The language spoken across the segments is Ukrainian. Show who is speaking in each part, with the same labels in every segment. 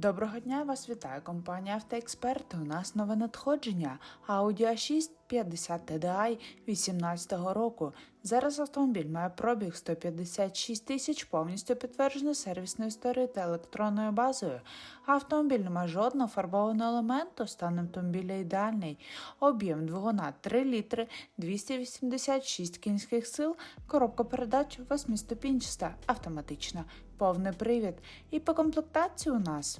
Speaker 1: Доброго дня, вас вітає компанія Автоексперти. У нас нове надходження Audi A6 50 TDI 2018 року. Зараз автомобіль має пробіг 156 тисяч, повністю підтверджено сервісною історією та електронною базою. Автомобіль не має жодного фарбованого елементу, стан автомобіля ідеальний. Об'єм двигуна 3 літри, 286 кінських сил, коробка передач 8-ступінчаста, автоматична, повний привід. І по комплектації у нас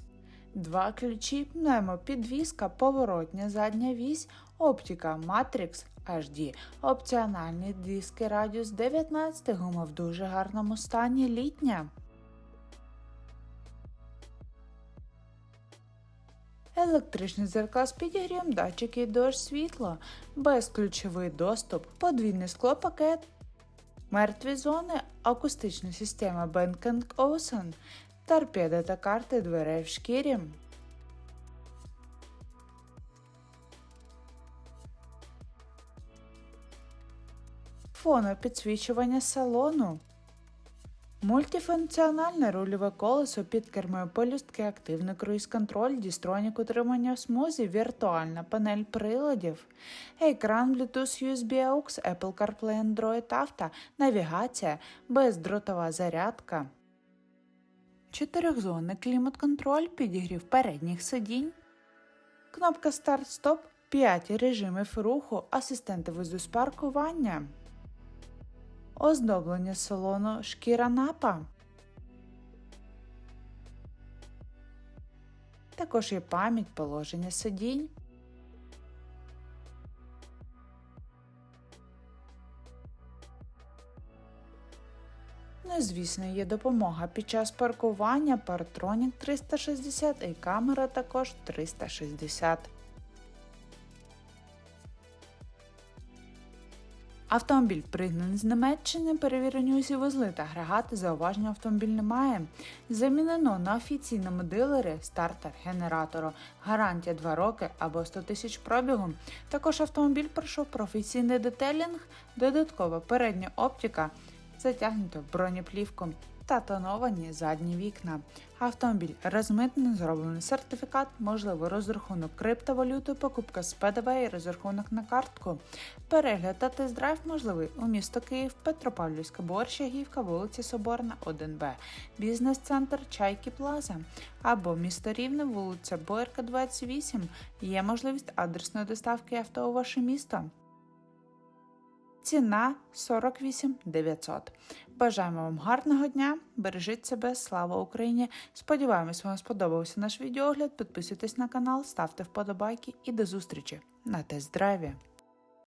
Speaker 1: Два ключі, пневмопідвізка, поворотня задня вісь, оптика Matrix HD, опціональні диски радіус 19 гума в дуже гарному стані. Літня. Електричний зеркал з підігрівом, датчики і дощ світло, безключовий доступ, подвійний склопакет, мертві зони, акустична система Bang Olufsen, торпеда та карти дверей в шкірі. Фонопідсвічування салону. Мультифункціональне рульове колесо під кермою полюстки, активний круїз-контроль, дістронік утримання в смузі, віртуальна панель приладів, екран Bluetooth USB AUX, Apple CarPlay Android Auto, навігація, бездротова зарядка. Чотирьохзонний клімат-контроль, підігрів передніх сидінь, кнопка старт-стоп, 5 режимів руху, асистенти визу з паркування, оздоблення салону шкіра напа. Також є пам'ять положення сидінь. Ну звісно, є допомога під час паркування Partronic 360 і камера також 360. Автомобіль пригнаний з Німеччини, перевірені усі вузли та агрегати, зауваження автомобіль немає. Замінено на офіційному дилері стартер генератору, гарантія 2 роки або 100 тисяч пробігу. Також автомобіль пройшов професійний детелінг, додаткова передня оптика, затягнуто бронеплівку та тоновані задні вікна. Автомобіль розмитнений, зроблений сертифікат, можливий розрахунок криптовалюти, покупка з ПДВ і розрахунок на картку. Перегляд та тест-драйв можливий у місто Київ, Петропавлівська, Борщагівка, вулиця Соборна, 1Б, бізнес-центр Чайки Плаза або місто Рівне, вулиця Боярка, 28. Є можливість адресної доставки авто у ваше місто. Ціна 48 900. Бажаємо вам гарного дня, бережіть себе, слава Україні! Сподіваємось, вам сподобався наш відеогляд. Підписуйтесь на канал, ставте вподобайки і до зустрічі на тест-драйві!